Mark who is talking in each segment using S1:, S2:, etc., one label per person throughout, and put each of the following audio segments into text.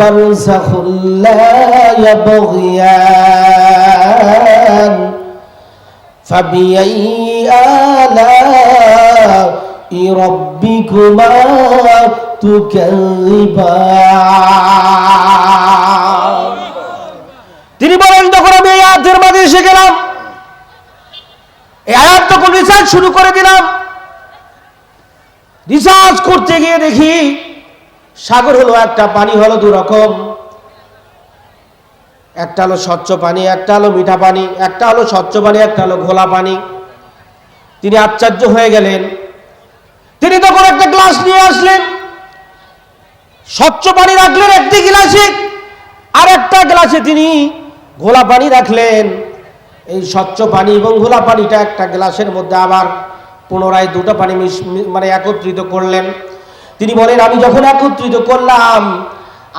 S1: بينهما برزخ لا يبغيان فبأي آلاء ربكما تكذبان তিনি বলেন যখন আমি এই আয়াতের মাঝে এসে গেলাম এই আয়াত তখন রিসার্চ শুরু করে দিলাম রিসার্চ করতে গিয়ে দেখি সাগর হলো একটা, পানি হলো দু রকম। একটা হলো স্বচ্ছ পানি, একটা হলো মিঠা পানি, একটা হলো স্বচ্ছ পানি, একটা হলো ঘোলা পানি। তিনি আশ্চর্য হয়ে গেলেন। তিনি তখন একটা গ্লাস নিয়ে আসলেন। স্বচ্ছ পানি রাখলেন একটি গ্লাসে, আর একটা গ্লাসে তিনি ঘোলা পানি রাখলেন। এই স্বচ্ছ পানি এবং ঘোলা পানিটা একটা গ্লাসের মধ্যে আবার পুনরায় দুটো পানি মানে একত্রিত করলেন। তিনি বলেন, আমি যখন একত্রিত করলাম,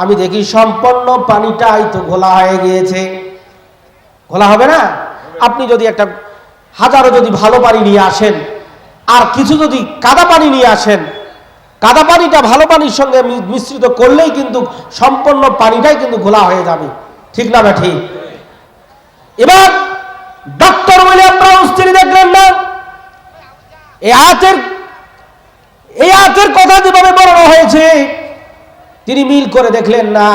S1: আমি দেখি সম্পূর্ণ পানিটাই তো ঘোলা হয়ে গিয়েছে। ঘোলা হবে না? আপনি যদি একটা হাজারো যদি ভালো পানি নিয়ে আসেন, আর কিছু যদি কাদা পানি নিয়ে আসেন, কাদা পানিটা ভালো পানির সঙ্গে মিশ্রিত করলেই কিন্তু সম্পূর্ণ পানিটাই কিন্তু ঘোলা হয়ে যাবে। ঠিক না বা ঠিক? এবার ডক্টর উইলিয়াম ব্রাউন্স তিনি দেখলেন না। এই আয়াতের এই আয়াতের কথা যেভাবে বলানো হয়েছে, তিনি মিল করে দেখলেন না।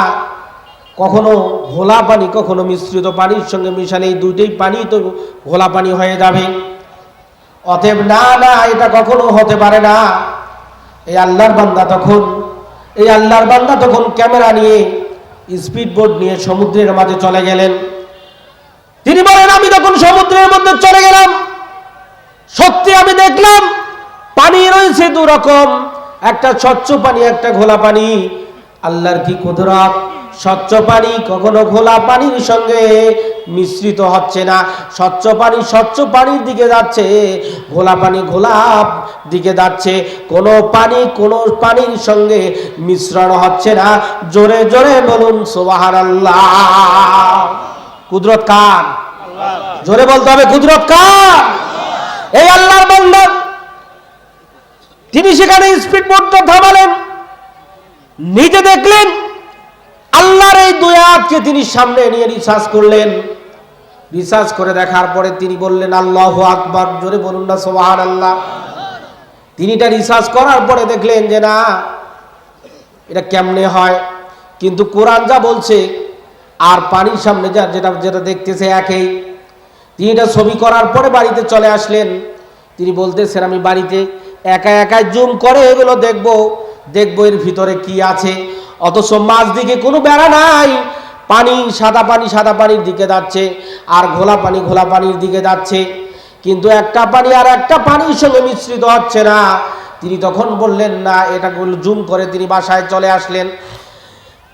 S1: কখনো ঘোলা পানি, কখনো মিশ্রিত পানির সঙ্গে মিশালে এই দুইটাই পানি তো ঘোলা পানি হয়ে যাবে। অতএব না না, এটা কখনো হতে পারে না। এই আল্লাহর বান্দা তখন, এই আল্লাহর বান্দা তখন ক্যামেরা নিয়ে, স্পিড বোট নিয়ে সমুদ্রের মাঝে চলে গেলেন। তিনি বলেন, আমি তখন সমুদ্রের মধ্যে চলে গেলাম, সত্যি আমি দেখলাম পানি রয়েছে দু রকম। একটা স্বচ্ছ পানি একটা ঘোলা পানি। আল্লাহর কি কুদরত? স্বচ্ছ পানি কখনো ঘোলা পানির সঙ্গে মিশ্রিত হচ্ছে না। স্বচ্ছ পানি স্বচ্ছ পানির দিকে যাচ্ছে ঘোলা পানি ঘোলাপ দিকে যাচ্ছে। কোনো পানি কোনো পানির সঙ্গে মিশ্রণ হচ্ছে না। জোরে জোরে বলুন সোবাহার আল্লাহ কুদরত কার? জোরে বলতে হবে কুদরত কার? এই আল্লাহর বান্দা তিনি সেখানে স্পিড বোটটা থামালেন, নিজে দেখলেন আল্লাহর এই দুই আয়াতকে তিনি সামনে নিয়ে রিসার্চ করলেন। রিসার্চ করে দেখার পরে তিনি বললেন, আল্লাহ আকবার। জোরে বলুন না সোহান আল্লাহ তিনি এটা রিসার্চ করার পরে দেখলেন যে, না, এটা কেমনে হয়? কিন্তু কোরআন যা বলছে, আর পানির সামনে যা, যেটা যেটা দেখতেছে একই। তিনি এটা ছবি করার পরে বাড়িতে চলে আসলেন। তিনি বলতেছেন, আমি বাড়িতে একা একাই জুম করে এগুলো দেখব, দেখব এর ভিতরে কি আছে। অথচ মাছ দিকে কোনো বেড়া নাই, পানি, সাদা পানি, সাদা পানির দিকে যাচ্ছে, আর ঘোলা পানি, ঘোলা পানির দিকে যাচ্ছে। কিন্তু একটা পানি আর একটা পানির সঙ্গে মিশ্রিত হচ্ছে না। তিনি তখন বললেন, না, এটা জুম করে তিনি বাসায় চলে আসলেন।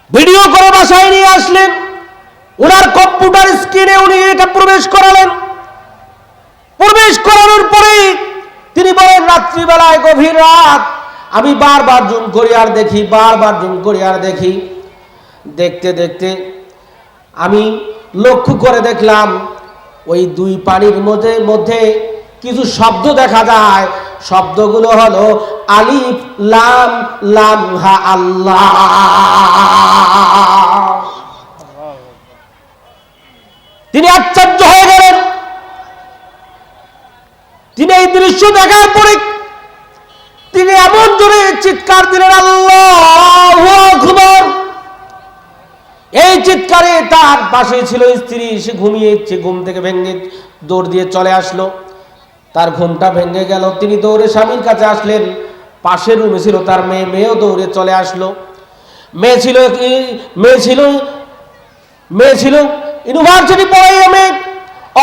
S1: ভিডিও করে বাসায় নিয়ে আসলেন। ওনার কম্পিউটার স্ক্রিনে উনি এটা প্রবেশ করালেন প্রবেশ করানোর পরে তিনি বলেন রাত্রিবেলায় গভীর রাত। আমি বারবার জুম করি আর দেখি, বারবার জুম করি আর দেখি। দেখতে দেখতে আমি লক্ষ্য করে দেখলাম, ওই দুই পানির মধ্যে মধ্যে কিছু শব্দ দেখা যায়। শব্দগুলো হলো আলিফ, লাম লাম, হা, আল্লাহ। তিনি আশ্চর্য দৃশ্য দেখার পরে তিনি এমন জোরে চিৎকার দিলেন, আল্লাহু আকবার! এই চিৎকারে তার পাশে ছিল স্ত্রী, সে ঘুমিয়েছে ঘুম থেকে ভেঙে দৌড় দিয়ে চলে আসলো। তার ঘুমটা ভেঙে গেল। তিনি দৌড়ে স্বামীর কাছে আসলেন। পাশের রুমে ছিল তার মেয়ে, মেয়েও দৌড়ে চলে আসলো। মেয়ে ছিল মেয়ে ছিল মেয়ে ছিল ইউনিভার্সিটি পড়াই মেয়ে।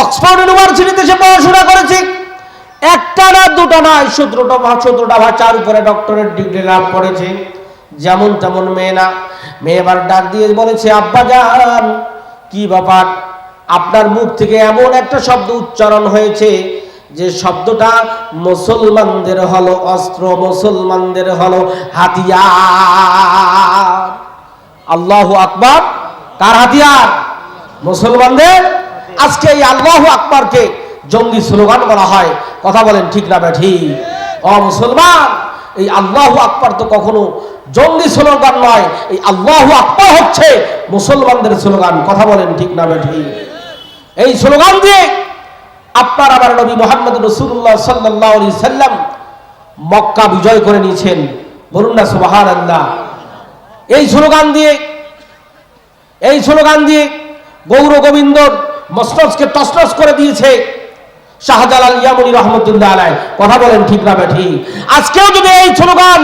S1: অক্সফোর্ড ইউনিভার্সিটিতে সে পড়াশোনা করেছে। একটা না, দুটো নয় সতেরোটা সতেরোটা ভাষার উপরে ডক্টরেট ডিগ্রি লাভ করেছে। যেমন তেমন মেয়ে না। মেয়ে এবার ডাক দিয়ে বলেছে, আব্বা যান কি ব্যাপার? আপনার মুখ থেকে এমন একটা শব্দ উচ্চারণ হয়েছে, যে শব্দটা মুসলমানদের হলো, অস্ত্র মুসলমানদের হলো, হাতিয়ার। আল্লাহ আকবার। কার হাতিয়ার? মুসলমানদের। আজকে এই আল্লাহ আকবরকে জঙ্গি স্লোগান বলা হয়। কথা বলেন ঠিক না ব্যাঠি? অ মুসলমান, এই আল্লাহ আকবর তো কখনো জঙ্গি স্লোগান নয়, এই আল্লাহ আকবার হচ্ছে মুসলমানদের স্লোগান। কথা বলেন ঠিক না ঠিক এই স্লোগান দিয়ে আপনার আমার নবী মোহাম্মদ রসুল্লাহ সাল্লাহ আলি সাল্লাম মক্কা বিজয় করে নিয়েছেন। বলুন না সুবাহান আল্লাহ এই স্লোগান দিয়ে, এই স্লোগান দিয়ে গৌর গোবিন্দ মস্তজকে তসনস করে দিয়েছে। শাহজালাল রহমতুল্লাহ আলাই কথা বলেন ঠিক না ঠিক আজকেও যদি এই স্লোগান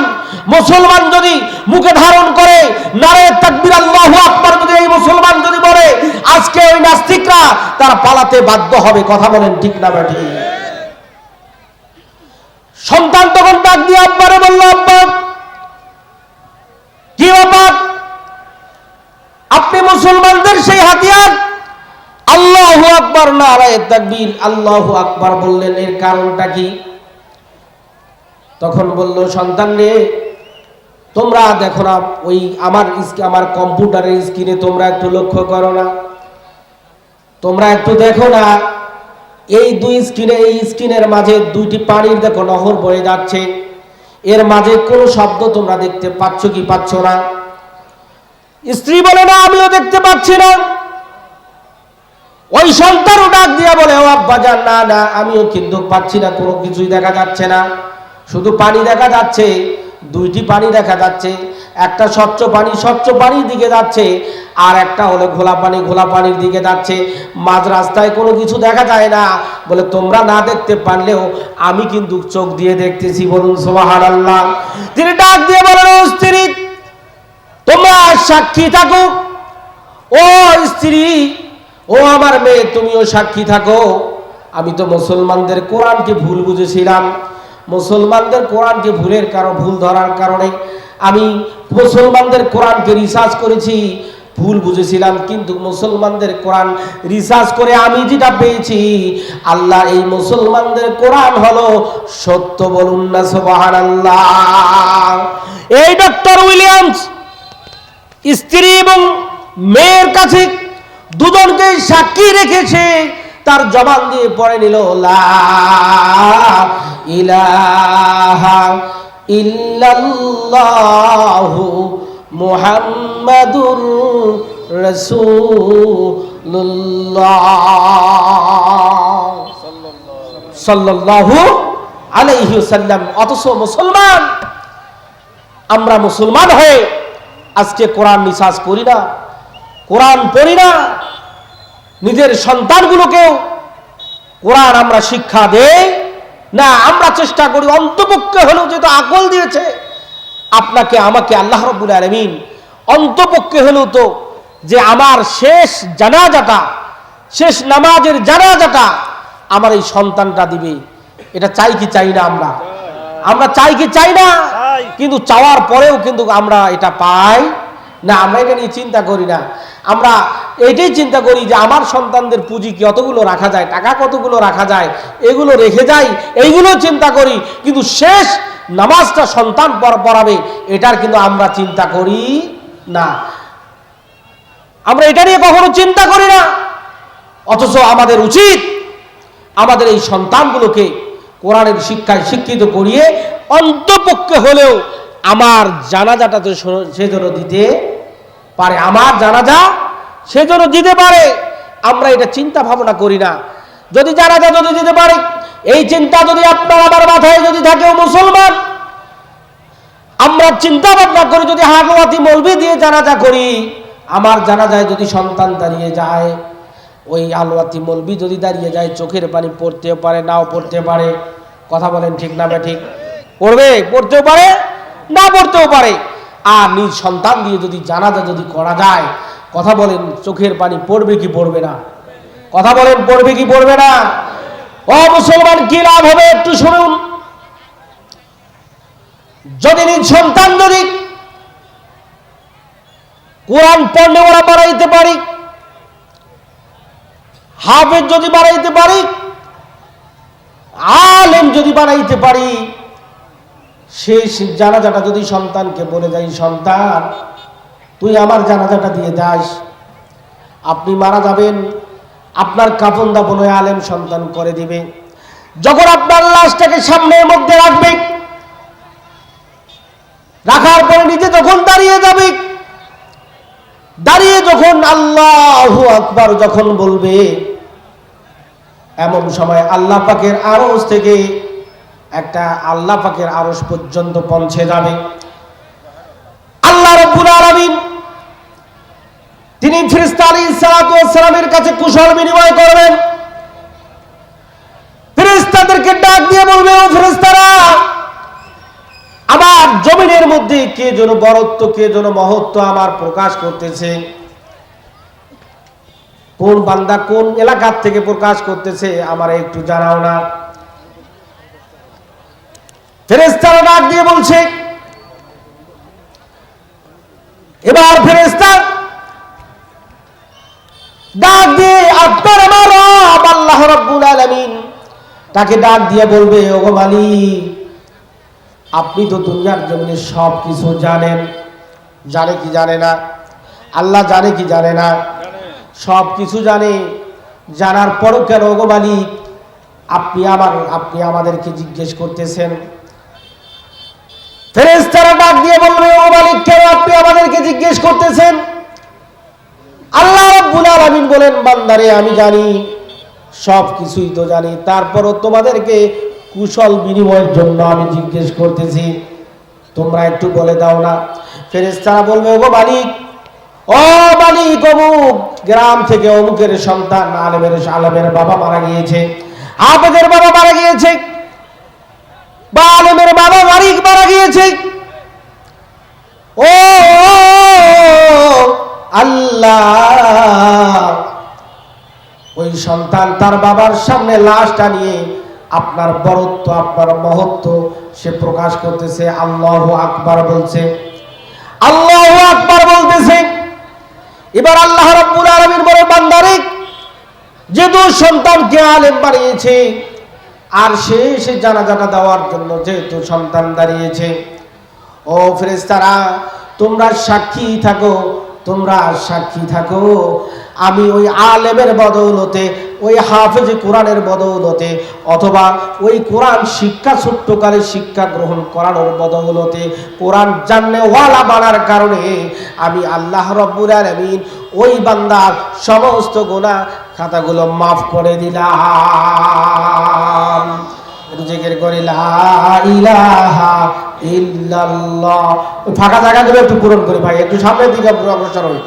S1: মুসলমান যদি মুখে ধারণ করে, নারে তাকবির আল্লাহু আকবার যদি এই মুসলমান যদি বলে, আজকে ওই নাস্তিকরা তারা পালাতে বাধ্য হবে, কথা বলেন ঠিক না ঠিক সন্তান তখন ডাক দিয়ে আব্বারে বলল, আব্বা, কি ব্যাপার? আপনি মুসলমানদের সেই হাতিয়ার আকবর নারায় তাকবীর, আল্লাহ আকবর বললেন, এর কারণটা কি? তখন বলল, সন্তান রে, তোমরা দেখো না, ওই আমার আমার কম্পিউটারের স্ক্রিনে তোমরা একটু লক্ষ্য করো না। তোমরা একটু দেখো না, এই দুই স্ক্রিনে, এই স্ক্রিনের মাঝে দুইটি পানির দেখো নহর বয়ে যাচ্ছে। এর মাঝে কোনো শব্দ তোমরা দেখতে পাচ্ছ কি পাচ্ছ না? স্ত্রী বলে, না, আমিও দেখতে পাচ্ছি না। ওই সন্তানও ডাক দিয়া বলে, ও আব্বা যান না না, আমিও কিন্তু পাচ্ছি না, কোনো কিছুই দেখা যাচ্ছে না। শুধু পানি দেখা যাচ্ছে, দুইটি পানি দেখা যাচ্ছে, একটা স্বচ্ছ পানি, স্বচ্ছ পানির দিকে যাচ্ছে, আর একটা হলো ঘোলা পানি, ঘোলা পানির দিকে যাচ্ছে। মাঝ রাস্তায় কোনো কিছু দেখা যায় না। বলে, তোমরা না দেখতে পারলেও আমি কিন্তু চোখ দিয়ে দেখতেছি। বলুন সোহান আল্লাহ তিনি ডাক দিয়ে বলেন স্ত্রী, তোমরা সাক্ষী থাকো। ও স্ত্রী ও আমার মেয়ে, তুমিও সাক্ষী থাকো। আমি তো মুসলমানদের কোরআনকে ভুল বুঝেছিলাম। মুসলমানদের কোরআনকে ভুলের কারণ, ভুল ধরার কারণে আমি মুসলমানদের কোরআনকে রিসার্চ করেছি, ভুল বুঝেছিলাম, কিন্তু মুসলমানদের কোরআন রিসার্চ করে আমি যেটা পেয়েছি, আল্লাহ এই মুসলমানদের কোরআন হলো সত্য বলুন না সোবাহান আল্লাহ এই ডক্টর উইলিয়ামস, স্ত্রী এবং মেয়ের কাছে দুজনকে সাক্ষী রেখেছে। তার জবান দিয়ে পড়ে নিল ইলাহা ইল্লাল্লাহু মুহাম্মাদুর রাসূলুল্লাহ। সাল্লাল্লাহু আলাইহি ওয়াসাল্লাম। অথচ মুসলমান, আমরা মুসলমান হয়ে আজকে কোরআন নিঃশ্বাস করি না। কোরআন পড়ি না নিজের সন্তানগুলোকেও কোরআন আমরা শিক্ষা দেই না আমরা চেষ্টা করি অন্তপক্ষে হলেও যেহেতু আকল দিয়েছে আপনাকে আমাকে আল্লাহ রব্বুল আলমিন অন্তপক্ষে হলেও তো যে আমার শেষ জানাজাটা শেষ নামাজের জানাজাটা আমার এই সন্তানটা দিবে এটা চাই কি চাই না আমরা? আমরা চাই কি চাই না? কিন্তু চাওয়ার পরেও কিন্তু আমরা এটা পাই। না, আমরা এটা নিয়ে চিন্তা করি না। আমরা এটাই চিন্তা করি যে আমার সন্তানদের পুঁজি কতগুলো রাখা যায়, টাকা কতগুলো রাখা যায়, এগুলো রেখে যাই, এইগুলো চিন্তা করি। কিন্তু শেষ নামাজটা সন্তান পড়- পড়াবে, এটার কিন্তু আমরা চিন্তা করি না। আমরা এটা নিয়ে কখনো চিন্তা করি না। অথচ আমাদের উচিত আমাদের এই সন্তানগুলোকে কোরআনের শিক্ষায় শিক্ষিত করিয়ে অন্তপক্ষে হলেও আমার জানাজাটা তো সে- সে যেন দিতে পারে আমার জানাজা সে যেন দিতে পারে। আমরা এটা চিন্তা ভাবনা করি না। যদি জানাজা যদি দিতে পারে, এই চিন্তা যদি আপনার আমার মাথায় যদি থাকে মুসলমান, আমরা চিন্তা ভাবনা করি, যদি হাগওয়াতি মলবি দিয়ে জানাজা করি, আমার জানাজায় যদি সন্তান দাঁড়িয়ে যায়, ওই আলোয়াতি মলবি যদি দাঁড়িয়ে যায়, চোখের পানি পড়তেও পারে, নাও পড়তে পারে। কথা বলেন ঠিক না ঠিক পড়বে, পড়তেও পারে, না পড়তেও পারে। আর নিজ সন্তান দিয়ে যদি জানাজা যদি করা যায়, কথা বলেন, চোখের পানি পড়বে কি পড়বে না? কথা বলেন, পড়বে কি পড়বে না? ও মুসলমান, কি লাভ হবে একটু শুনুন। যদি নিজ সন্তান যদি কোরআন পড়লে ওরা বাড়াইতে পারি, হাফেজ যদি বাড়াইতে পারি, আলেম যদি বানাইতে পারি শেষ জানাজাটা যদি সন্তানকে বলে যাই সন্তান, তুই আমার জানাজাটা দিয়ে যাস আপনি মারা যাবেন। আপনার কাপন দাপন আলেম সন্তান করে দিবে। যখন আপনার লাশটাকে সামনের মধ্যে রাখবে, রাখার পরে নিজে যখন দাঁড়িয়ে যাবে, দাঁড়িয়ে যখন আল্লাহ আকবার যখন বলবে, এমন সময় আল্লাহ পাকের আরস থেকে একটা আল্লাহ পাকের আরস পর্যন্ত পৌঁছে যাবে। আল্লাহ রব্বুল আলামিন, তিনি ফিরিস্তা আলী সালামের কাছে কুশল বিনিময় করবেন। ফেরেস্তাদেরকে ডাক দিয়ে বলবে, ও ফেরেস্তারা আমার জমিনের মধ্যে কে যেন বরত্ব, কে যেন মহত্ব আমার প্রকাশ করতেছে? কোন বান্দা কোন এলাকার থেকে প্রকাশ করতেছে, আমার একটু জানাও না। ফেরেস্তারা ডাক দিয়ে বলছে, এবার ফেরেস্তা ডাক দিয়ে আপনার আমার আল্লাহ রব্বুল আলামিন তাকে ডাক দিয়ে বলবে, ওগো মালিক, আপনি তো দুনিয়ার জন্য সব কিছু জানেন, জানে কি জানে না? আল্লাহ জানে কি জানে না? সব কিছু জানে। জানার পরও কেন, ওগো আপনি আমার, আপনি আমাদেরকে জিজ্ঞেস করতেছেন ফেরেস্তারা ডাক দিয়ে বলবে ও মালিক, কেন আপনি আমাদেরকে জিজ্ঞেস করতেছেন? আল্লাহ রাব্বুল আলামিন বলেন, বান্দারে, আমি জানি সব কিছুই তো জানি, তারপরও তোমাদেরকে কুশল বিনিময়ের জন্য আমি জিজ্ঞেস করতেছি। তোমরা একটু বলে দাও না। ফেরেস্তারা বলবে ও মালিক ও মালিক অমুক, গ্রাম থেকে অমুকের সন্তান আলেমের, আলমের বাবা মারা গিয়েছে আপদের বাবা মারা গিয়েছে, বা আলেমের বাবা মারিক মারা গিয়েছে ও আল্লাহ। ওই সন্তান তার বাবার সামনে লাশটা নিয়ে আপনার বরত্ব, আপনার মহত্ব সে প্রকাশ করতেছে। আল্লাহ আকবার বলছে। আল্লাহ আকবার বলতেছে। এবার আল্লাহ রাব্বুল আলামিন বলে, বান্দারে যেহেতু সন্তানকে আলেম বানিয়েছে, আর সে সে জানাজানা দেওয়ার জন্য যেহেতু সন্তান দাঁড়িয়েছে ও ফেরেস্তারা তোমরা সাক্ষী থাকো, তোমরা সাক্ষী থাকো। আমি ওই আলেমের বদৌলতে, ওই হাফেজ কোরআনের বদৌলতে, অথবা ওই কোরআন শিক্ষা, ছোট্টকালে শিক্ষা গ্রহণ করানোর বদৌলতে, কোরআন জানলে ওয়ালা বানার কারণে আমি আল্লাহ রব্বুল আলামিন ওই বান্দার সমস্ত গোনা খাতাগুলো মাফ করে দিলাম। ইলাহা ইল্লাল্লাহ। ফাঁকা জায়গাগুলো একটু পূরণ করি ভাই একটু সামনের দিকে অগ্রসর হই।